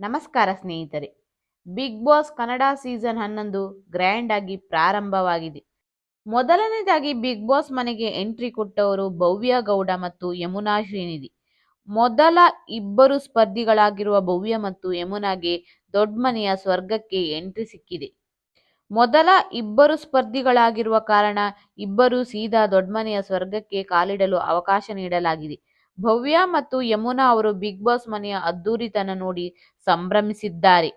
ನಮಸ್ಕಾರ ಸ್ನೇಹಿತರೆ. Bigg Boss Kannada season ಹನ್ನೊಂದು ಗ್ರ್ಯಾಂಡ್ ಆಗಿ ಪ್ರಾರಂಭವಾಗಿದೆ. ಮೊದಲನೇದಾಗಿ ಬಿಗ್ ಬಾಸ್ ಮನೆಗೆ ಎಂಟ್ರಿ ಕೊಟ್ಟವರು ಭವ್ಯ ಗೌಡ ಮತ್ತು ಯಮುನಾ ಶ್ರೀನಿಧಿ. ಮೊದಲ ಇಬ್ಬರು ಸ್ಪರ್ಧಿಗಳಾಗಿರುವ ಭವ್ಯ ಮತ್ತು ಯಮುನಾಗೆ ದೊಡ್ಡಮನೆಯ ಸ್ವರ್ಗಕ್ಕೆ ಎಂಟ್ರಿ ಸಿಕ್ಕಿದೆ. ಮೊದಲ ಇಬ್ಬರು ಸ್ಪರ್ಧಿಗಳಾಗಿರುವ ಕಾರಣ ಇಬ್ಬರು ಸೀದಾ ದೊಡ್ಡಮನೆಯ ಸ್ವರ್ಗಕ್ಕೆ ಕಾಲಿಡಲು ಅವಕಾಶ ನೀಡಲಾಗಿದೆ. ಭವ್ಯ ಮತ್ತು ಯಮುನಾ ಅವರು ಬಿಗ್ ಬಾಸ್ ಮನೆಯ ಅದ್ದೂರಿತನ ನೋಡಿ ಸಂಭ್ರಮಿಸಿದ್ದಾರೆ.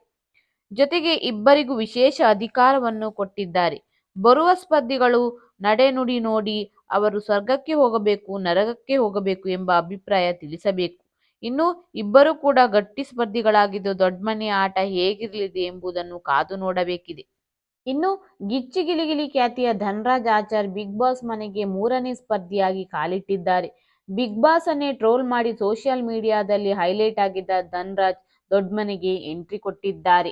ಜೊತೆಗೆ ಇಬ್ಬರಿಗೂ ವಿಶೇಷ ಅಧಿಕಾರವನ್ನು ಕೊಟ್ಟಿದ್ದಾರೆ. ಬರುವ ಸ್ಪರ್ಧಿಗಳು ನಡೆನುಡಿ ನೋಡಿ ಅವರು ಸ್ವರ್ಗಕ್ಕೆ ಹೋಗಬೇಕು, ನರಕಕ್ಕೆ ಹೋಗಬೇಕು ಎಂಬ ಅಭಿಪ್ರಾಯ ತಿಳಿಸಬೇಕು. ಇನ್ನು ಇಬ್ಬರು ಕೂಡ ಗಟ್ಟಿ ಸ್ಪರ್ಧಿಗಳಾಗಿದ್ದು ದೊಡ್ಡಮನೆಯ ಆಟ ಹೇಗಿರಲಿದೆ ಎಂಬುದನ್ನು ಕಾದು ನೋಡಬೇಕಿದೆ. ಇನ್ನು ಗಿಚ್ಚಿ ಗಿಲಿಗಿಲಿ ಖ್ಯಾತಿಯ ಧನ್ರಾಜ್ ಆಚಾರ್ ಬಿಗ್ ಬಾಸ್ ಮನೆಗೆ ಮೂರನೇ ಸ್ಪರ್ಧಿಯಾಗಿ ಕಾಲಿಟ್ಟಿದ್ದಾರೆ. ಬಿಗ್ ಬಾಸ್ ಅನ್ನೇ ಟ್ರೋಲ್ ಮಾಡಿ ಸೋಷಿಯಲ್ ಮೀಡಿಯಾದಲ್ಲಿ ಹೈಲೈಟ್ ಆಗಿದ್ದ ಧನ್ರಾಜ್ ದೊಡ್ಡಮನೆಗೆ ಎಂಟ್ರಿ ಕೊಟ್ಟಿದ್ದಾರೆ.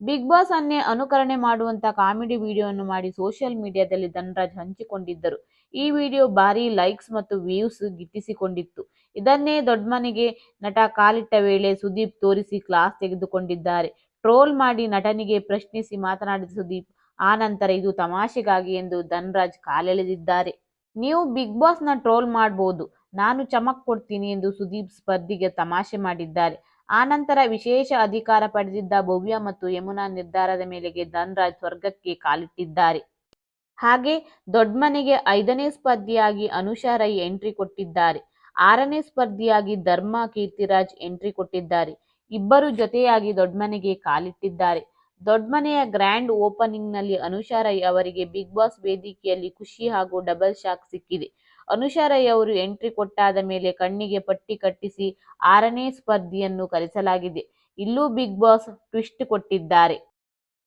ಬಿಗ್ ಬಾಸ್ ಅನ್ನೇ ಅನುಕರಣೆ ಮಾಡುವಂತ ಕಾಮಿಡಿ ವಿಡಿಯೋವನ್ನು ಮಾಡಿ ಸೋಷಿಯಲ್ ಮೀಡಿಯಾದಲ್ಲಿ ಧನ್ರಾಜ್ ಹಂಚಿಕೊಂಡಿದ್ದರು. ಈ ವಿಡಿಯೋ ಭಾರಿ ಲೈಕ್ಸ್ ಮತ್ತು ವ್ಯೂಸ್ ಗಿಟ್ಟಿಸಿಕೊಂಡಿತ್ತು. ಇದನ್ನೇ ದೊಡ್ಡಮನೆಗೆ ನಟ ಕಾಲಿಟ್ಟ ವೇಳೆ ಸುದೀಪ್ ತೋರಿಸಿ ಕ್ಲಾಸ್ ತೆಗೆದುಕೊಂಡಿದ್ದಾರೆ. ಟ್ರೋಲ್ ಮಾಡಿ ನಟನಿಗೆ ಪ್ರಶ್ನಿಸಿ ಮಾತನಾಡಿದ ಸುದೀಪ್, ಆ ನಂತರ ಇದು ತಮಾಷೆಗಾಗಿ ಎಂದು ಧನ್ರಾಜ್ ಕಾಲೆಳೆದಿದ್ದಾರೆ. ನೀವು ಬಿಗ್ ಬಾಸ್ನ ಟ್ರೋಲ್ ಮಾಡಬಹುದು ನಾನು ಚಮಕ್ ಕೊಡ್ತೀನಿ ಎಂದು ಸುದೀಪ್ ಸ್ಪರ್ಧಿಗೆ ತಮಾಷೆ ಮಾಡಿದ್ದಾರೆ. ಆನಂತರ ವಿಶೇಷ ಅಧಿಕಾರ ಪಡೆದಿದ್ದ ಭವ್ಯ ಮತ್ತು ಯಮುನಾ ನಿರ್ಧಾರದ ಮೇಲೆಗೆ ಧನ್ರಾಜ್ ಸ್ವರ್ಗಕ್ಕೆ ಕಾಲಿಟ್ಟಿದ್ದಾರೆ. ಹಾಗೆ ದೊಡ್ಡಮನೆಗೆ ಐದನೇ ಸ್ಪರ್ಧಿಯಾಗಿ ಅನುಷಾ ರೈ ಎಂಟ್ರಿ ಕೊಟ್ಟಿದ್ದಾರೆ. ಆರನೇ ಸ್ಪರ್ಧಿಯಾಗಿ ಧರ್ಮ ಕೀರ್ತಿರಾಜ್ ಎಂಟ್ರಿ ಕೊಟ್ಟಿದ್ದಾರೆ. ಇಬ್ಬರು ಜೊತೆಯಾಗಿ ದೊಡ್ಡಮನೆಗೆ ಕಾಲಿಟ್ಟಿದ್ದಾರೆ. ದೊಡ್ಡಮನೆಯ ಗ್ರ್ಯಾಂಡ್ ಓಪನಿಂಗ್ನಲ್ಲಿ ಅನುಷಾ ರೈ ಅವರಿಗೆ ಬಿಗ್ ಬಾಸ್ ವೇದಿಕೆಯಲ್ಲಿ ಖುಷಿ ಹಾಗೂ ಡಬಲ್ ಶಾಕ್ ಸಿಕ್ಕಿದೆ. ಅನುಷಾ ರೈ ಅವರು ಎಂಟ್ರಿ ಕೊಟ್ಟಾದ ಮೇಲೆ ಕಣ್ಣಿಗೆ ಪಟ್ಟಿ ಕಟ್ಟಿಸಿ ಆರನೇ ಸ್ಪರ್ಧಿಯನ್ನು ಕರೆಸಲಾಗಿದೆ. ಇಲ್ಲೂ ಬಿಗ್ ಬಾಸ್ ಟ್ವಿಸ್ಟ್ ಕೊಟ್ಟಿದ್ದಾರೆ.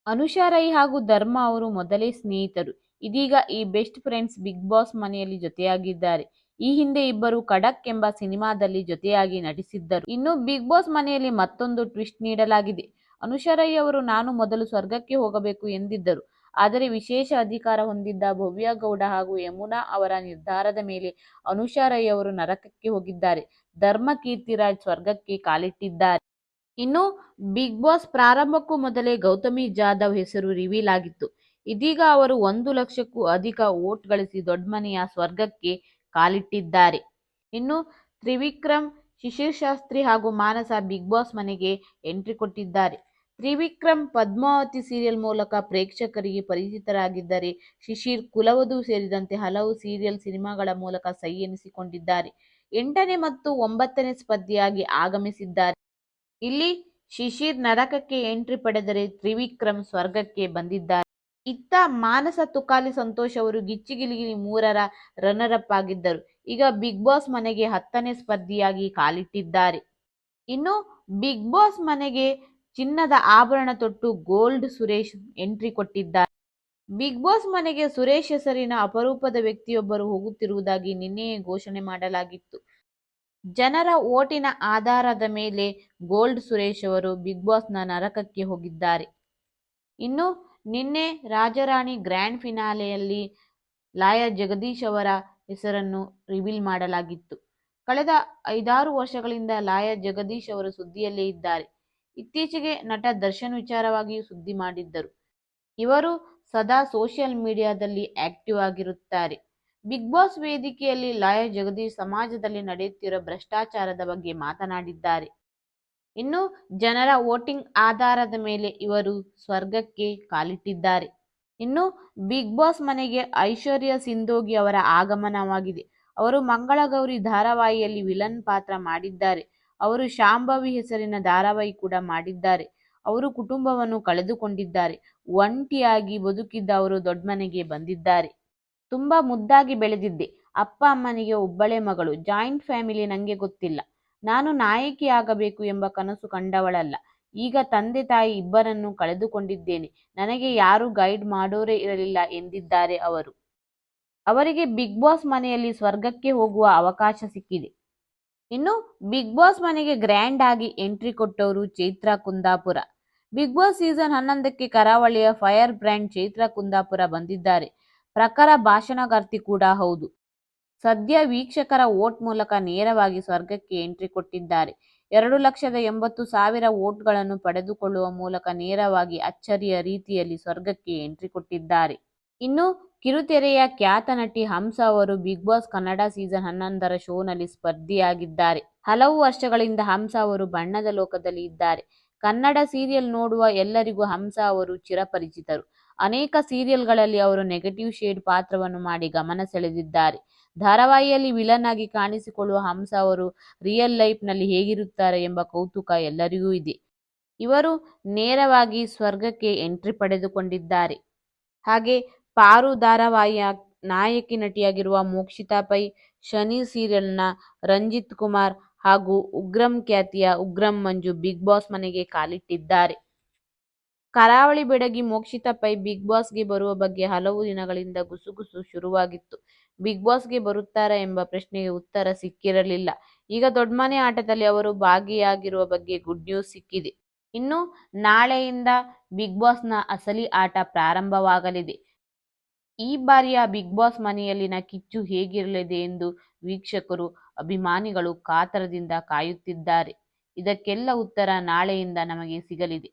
ಅನುಷಾ ರೈ ಹಾಗೂ ಧರ್ಮ ಅವರು ಮೊದಲೇ ಸ್ನೇಹಿತರು. ಇದೀಗ ಈ ಬೆಸ್ಟ್ ಫ್ರೆಂಡ್ಸ್ ಬಿಗ್ ಬಾಸ್ ಮನೆಯಲ್ಲಿ ಜೊತೆಯಾಗಿದ್ದಾರೆ. ಈ ಹಿಂದೆ ಇಬ್ಬರು ಖಡಕ್ ಎಂಬ ಸಿನಿಮಾದಲ್ಲಿ ಜೊತೆಯಾಗಿ ನಟಿಸಿದ್ದರು. ಇನ್ನು ಬಿಗ್ ಬಾಸ್ ಮನೆಯಲ್ಲಿ ಮತ್ತೊಂದು ಟ್ವಿಸ್ಟ್ ನೀಡಲಾಗಿದೆ. ಅನುಷಾ ರೈ ಅವರು, ನಾನು ಮೊದಲು ಸ್ವರ್ಗಕ್ಕೆ ಹೋಗಬೇಕು ಎಂದಿದ್ದರು. ಆದರೆ ವಿಶೇಷ ಅಧಿಕಾರ ಹೊಂದಿದ್ದ ಭವ್ಯಗೌಡ ಹಾಗೂ ಯಮುನಾ ಅವರ ನಿರ್ಧಾರದ ಮೇಲೆ ಅನುಷಾರಯ್ಯವರು ನರಕಕ್ಕೆ ಹೋಗಿದ್ದಾರೆ. ಧರ್ಮ ಕೀರ್ತಿರಾಜ್ ಸ್ವರ್ಗಕ್ಕೆ ಕಾಲಿಟ್ಟಿದ್ದಾರೆ. ಇನ್ನು ಬಿಗ್ ಬಾಸ್ ಪ್ರಾರಂಭಕ್ಕೂ ಮೊದಲೇ ಗೌತಮಿ ಜಾಧವ್ ಹೆಸರು ರಿವೀಲ್ ಆಗಿತ್ತು. ಇದೀಗ ಅವರು ಒಂದು ಲಕ್ಷಕ್ಕೂ ಅಧಿಕ ವೋಟ್ ಗಳಿಸಿ ದೊಡ್ಡಮನೆಯ ಸ್ವರ್ಗಕ್ಕೆ ಕಾಲಿಟ್ಟಿದ್ದಾರೆ. ಇನ್ನು ತ್ರಿವಿಕ್ರಮ್ ಶಿಶಿರ್ ಶಾಸ್ತ್ರಿ ಹಾಗೂ ಮಾನಸ ಬಿಗ್ ಬಾಸ್ ಮನೆಗೆ ಎಂಟ್ರಿ ಕೊಟ್ಟಿದ್ದಾರೆ. ತ್ರಿವಿಕ್ರಮ್ ಪದ್ಮಾವತಿ ಸೀರಿಯಲ್ ಮೂಲಕ ಪ್ರೇಕ್ಷಕರಿಗೆ ಪರಿಚಿತರಾಗಿದ್ದಾರೆ. ಶಿಶಿರ್ ಕುಲವಧು ಸೇರಿದಂತೆ ಹಲವು ಸೀರಿಯಲ್ ಸಿನಿಮಾಗಳ ಮೂಲಕ ಸೈ ಎನಿಸಿಕೊಂಡಿದ್ದಾರೆ. ಎಂಟನೇ ಮತ್ತು ಒಂಬತ್ತನೇ ಸ್ಪರ್ಧಿಯಾಗಿ ಆಗಮಿಸಿದ್ದಾರೆ. ಇಲ್ಲಿ ಶಿಶಿರ್ ನರಕಕ್ಕೆ ಎಂಟ್ರಿ ಪಡೆದರೆ ತ್ರಿವಿಕ್ರಮ್ ಸ್ವರ್ಗಕ್ಕೆ ಬಂದಿದ್ದಾರೆ. ಇತ್ತ ಮಾನಸ ತುಕಾಲಿ ಸಂತೋಷ್ ಅವರು ಗಿಚ್ಚಿಗಿಲಿಗಿಲಿ ಮೂರರ ರನ್ನರ್ ಅಪ್ ಆಗಿದ್ದರು. ಈಗ ಬಿಗ್ ಬಾಸ್ ಮನೆಗೆ ಹತ್ತನೇ ಸ್ಪರ್ಧಿಯಾಗಿ ಕಾಲಿಟ್ಟಿದ್ದಾರೆ. ಇನ್ನು ಬಿಗ್ ಬಾಸ್ ಮನೆಗೆ ಚಿನ್ನದ ಆಭರಣ ತೊಟ್ಟು ಗೋಲ್ಡ್ ಸುರೇಶ್ ಎಂಟ್ರಿ ಕೊಟ್ಟಿದ್ದಾರೆ. ಬಿಗ್ ಬಾಸ್ ಮನೆಗೆ ಸುರೇಶ್ ಹೆಸರಿನ ಅಪರೂಪದ ವ್ಯಕ್ತಿಯೊಬ್ಬರು ಹೋಗುತ್ತಿರುವುದಾಗಿ ನಿನ್ನೆಯೇ ಘೋಷಣೆ ಮಾಡಲಾಗಿತ್ತು. ಜನರ ಓಟಿನ ಆಧಾರದ ಮೇಲೆ ಗೋಲ್ಡ್ ಸುರೇಶ್ ಅವರು ಬಿಗ್ ಬಾಸ್ನ ನರಕಕ್ಕೆ ಹೋಗಿದ್ದಾರೆ. ಇನ್ನು ನಿನ್ನೆ ರಾಜರಾಣಿ ಗ್ರ್ಯಾಂಡ್ ಫಿನಾಲೆಯಲ್ಲಿ ಲಾಯರ್ ಜಗದೀಶ್ ಅವರ ಹೆಸರನ್ನು ರಿವೀಲ್ ಮಾಡಲಾಗಿತ್ತು. ಕಳೆದ ಐದಾರು ವರ್ಷಗಳಿಂದ ಲಾಯರ್ ಜಗದೀಶ್ ಅವರು ಸುದ್ದಿಯಲ್ಲೇ ಇದ್ದಾರೆ. ಇತ್ತೀಚೆಗೆ ನಟ ದರ್ಶನ್ ವಿಚಾರವಾಗಿಯೂ ಸುದ್ದಿ ಮಾಡಿದ್ದರು. ಇವರು ಸದಾ ಸೋಷಿಯಲ್ ಮೀಡಿಯಾದಲ್ಲಿ ಆಕ್ಟಿವ್ ಆಗಿರುತ್ತಾರೆ. ಬಿಗ್ ಬಾಸ್ ವೇದಿಕೆಯಲ್ಲಿ ಲಾಯ ಜಗದೀಶ್ ಸಮಾಜದಲ್ಲಿ ನಡೆಯುತ್ತಿರುವ ಭ್ರಷ್ಟಾಚಾರದ ಬಗ್ಗೆ ಮಾತನಾಡಿದ್ದಾರೆ. ಇನ್ನು ಜನರ ವೋಟಿಂಗ್ ಆಧಾರದ ಮೇಲೆ ಇವರು ಸ್ವರ್ಗಕ್ಕೆ ಕಾಲಿಟ್ಟಿದ್ದಾರೆ. ಇನ್ನು ಬಿಗ್ ಬಾಸ್ ಮನೆಗೆ ಐಶ್ವರ್ಯ ಸಿಂಧೋಗಿ ಅವರ ಆಗಮನವಾಗಿದೆ. ಅವರು ಮಂಗಳಗೌರಿ ಧಾರಾವಾಹಿಯಲ್ಲಿ ವಿಲನ್ ಪಾತ್ರ ಮಾಡಿದ್ದಾರೆ. ಅವರು ಶಾಂಭವಿ ಹೆಸರಿನ ಧಾರಾವಾಹಿ ಕೂಡ ಮಾಡಿದ್ದಾರೆ. ಅವರು ಕುಟುಂಬವನ್ನು ಕಳೆದುಕೊಂಡಿದ್ದಾರೆ. ಒಂಟಿಯಾಗಿ ಬದುಕಿದ್ದ ಅವರು ದೊಡ್ಡ ಮನೆಗೆ ಬಂದಿದ್ದಾರೆ. ತುಂಬಾ ಮುದ್ದಾಗಿ ಬೆಳೆದಿದ್ದೆ. ಅಪ್ಪ ಅಮ್ಮನಿಗೆ ಒಬ್ಬಳೆ ಮಗಳು. ಜಾಯಿಂಟ್ ಫ್ಯಾಮಿಲಿ ನಂಗೆ ಗೊತ್ತಿಲ್ಲ. ನಾನು ನಾಯಕಿ ಆಗಬೇಕು ಎಂಬ ಕನಸು ಕಂಡವಳಲ್ಲ. ಈಗ ತಂದೆ ತಾಯಿ ಇಬ್ಬರನ್ನು ಕಳೆದುಕೊಂಡಿದ್ದೇನೆ. ನನಗೆ ಯಾರು ಗೈಡ್ ಮಾಡೋರೇ ಇರಲಿಲ್ಲ ಎಂದಿದ್ದಾರೆ ಅವರು. ಅವರಿಗೆ ಬಿಗ್ ಬಾಸ್ ಮನೆಯಲ್ಲಿ ಸ್ವರ್ಗಕ್ಕೆ ಹೋಗುವ ಅವಕಾಶ ಸಿಕ್ಕಿದೆ. ಇನ್ನು ಬಿಗ್ ಬಾಸ್ ಮನೆಗೆ ಗ್ರ್ಯಾಂಡ್ ಆಗಿ ಎಂಟ್ರಿ ಕೊಟ್ಟವರು Chaitra Kundapura. Bigg Boss season ಹನ್ನೊಂದಕ್ಕೆ ಕರಾವಳಿಯ ಫೈರ್ ಬ್ರ್ಯಾಂಡ್ ಚೈತ್ರಾ ಕುಂದಾಪುರ ಬಂದಿದ್ದಾರೆ. ಪ್ರಖರ ಭಾಷಣಗಾರ್ತಿ ಕೂಡ ಹೌದು. ಸದ್ಯ ವೀಕ್ಷಕರ ವೋಟ್ ಮೂಲಕ ನೇರವಾಗಿ ಸ್ವರ್ಗಕ್ಕೆ ಎಂಟ್ರಿ ಕೊಟ್ಟಿದ್ದಾರೆ. ಎರಡು ಲಕ್ಷದ ಎಂಬತ್ತು ಸಾವಿರ ವೋಟ್ಗಳನ್ನು ಪಡೆದುಕೊಳ್ಳುವ ಮೂಲಕ ನೇರವಾಗಿ ಅಚ್ಚರಿಯ ರೀತಿಯಲ್ಲಿ ಸ್ವರ್ಗಕ್ಕೆ ಎಂಟ್ರಿ ಕೊಟ್ಟಿದ್ದಾರೆ. ಇನ್ನು ಕಿರುತೆರೆಯ ಖ್ಯಾತ ನಟಿ ಹಂಸ ಅವರು ಬಿಗ್ ಬಾಸ್ ಕನ್ನಡ ಸೀಸನ್ ಹನ್ನೊಂದರ ಶೋನಲ್ಲಿ ಸ್ಪರ್ಧಿಯಾಗಿದ್ದಾರೆ. ಹಲವು ವರ್ಷಗಳಿಂದ ಹಂಸ ಅವರು ಬಣ್ಣದ ಲೋಕದಲ್ಲಿ ಇದ್ದಾರೆ. ಕನ್ನಡ ಸೀರಿಯಲ್ ನೋಡುವ ಎಲ್ಲರಿಗೂ ಹಂಸ ಅವರು ಚಿರಪರಿಚಿತರು. ಅನೇಕ ಸೀರಿಯಲ್ಗಳಲ್ಲಿ ಅವರು ನೆಗೆಟಿವ್ ಶೇಡ್ ಪಾತ್ರವನ್ನು ಮಾಡಿ ಗಮನ ಸೆಳೆದಿದ್ದಾರೆ. ಧಾರಾವಾಹಿಯಲ್ಲಿ ವಿಲನ್ ಆಗಿ ಕಾಣಿಸಿಕೊಳ್ಳುವ ಹಂಸ ಅವರು ರಿಯಲ್ ಲೈಫ್ನಲ್ಲಿ ಹೇಗಿರುತ್ತಾರೆ ಎಂಬ ಕೌತುಕ ಎಲ್ಲರಿಗೂ ಇದೆ. ಇವರು ನೇರವಾಗಿ ಸ್ವರ್ಗಕ್ಕೆ ಎಂಟ್ರಿ ಪಡೆದುಕೊಂಡಿದ್ದಾರೆ. ಹಾಗೆ ಪಾರು ಧಾರಾವಾಹಿಯ ನಾಯಕಿ ನಟಿಯಾಗಿರುವ ಮೋಕ್ಷಿತಾ ಪೈ, ಶನಿ ಸೀರಿಯಲ್ನ ರಂಜಿತ್ ಕುಮಾರ್ ಹಾಗೂ ಉಗ್ರಂ ಖ್ಯಾತಿಯ ಉಗ್ರಂ ಮಂಜು ಬಿಗ್ ಬಾಸ್ ಮನೆಗೆ ಕಾಲಿಟ್ಟಿದ್ದಾರೆ. ಕರಾವಳಿ ಬೆಡಗಿ ಮೋಕ್ಷಿತಾ ಪೈ ಬಿಗ್ ಬಾಸ್ಗೆ ಬರುವ ಬಗ್ಗೆ ಹಲವು ದಿನಗಳಿಂದ ಗುಸುಗುಸು ಶುರುವಾಗಿತ್ತು. ಬಿಗ್ ಬಾಸ್ಗೆ ಬರುತ್ತಾರಾ ಎಂಬ ಪ್ರಶ್ನೆಗೆ ಉತ್ತರ ಸಿಕ್ಕಿರಲಿಲ್ಲ. ಈಗ ದೊಡ್ಮನೆ ಆಟದಲ್ಲಿ ಅವರು ಭಾಗಿಯಾಗಿರುವ ಬಗ್ಗೆ ಗುಡ್ ನ್ಯೂಸ್ ಸಿಕ್ಕಿದೆ. ಇನ್ನು ನಾಳೆಯಿಂದ ಬಿಗ್ ಬಾಸ್ನ ಅಸಲಿ ಆಟ ಪ್ರಾರಂಭವಾಗಲಿದೆ. ಈ ಬಾರಿಯ ಬಿಗ್ ಬಾಸ್ ಮನೆಯಲ್ಲಿನ ಕಿಚ್ಚು ಹೇಗಿರಲಿದೆ ಎಂದು ವೀಕ್ಷಕರು, ಅಭಿಮಾನಿಗಳು ಕಾತರದಿಂದ ಕಾಯುತ್ತಿದ್ದಾರೆ. ಇದಕ್ಕೆಲ್ಲ ಉತ್ತರ ನಾಳೆಯಿಂದ ನಮಗೆ ಸಿಗಲಿದೆ.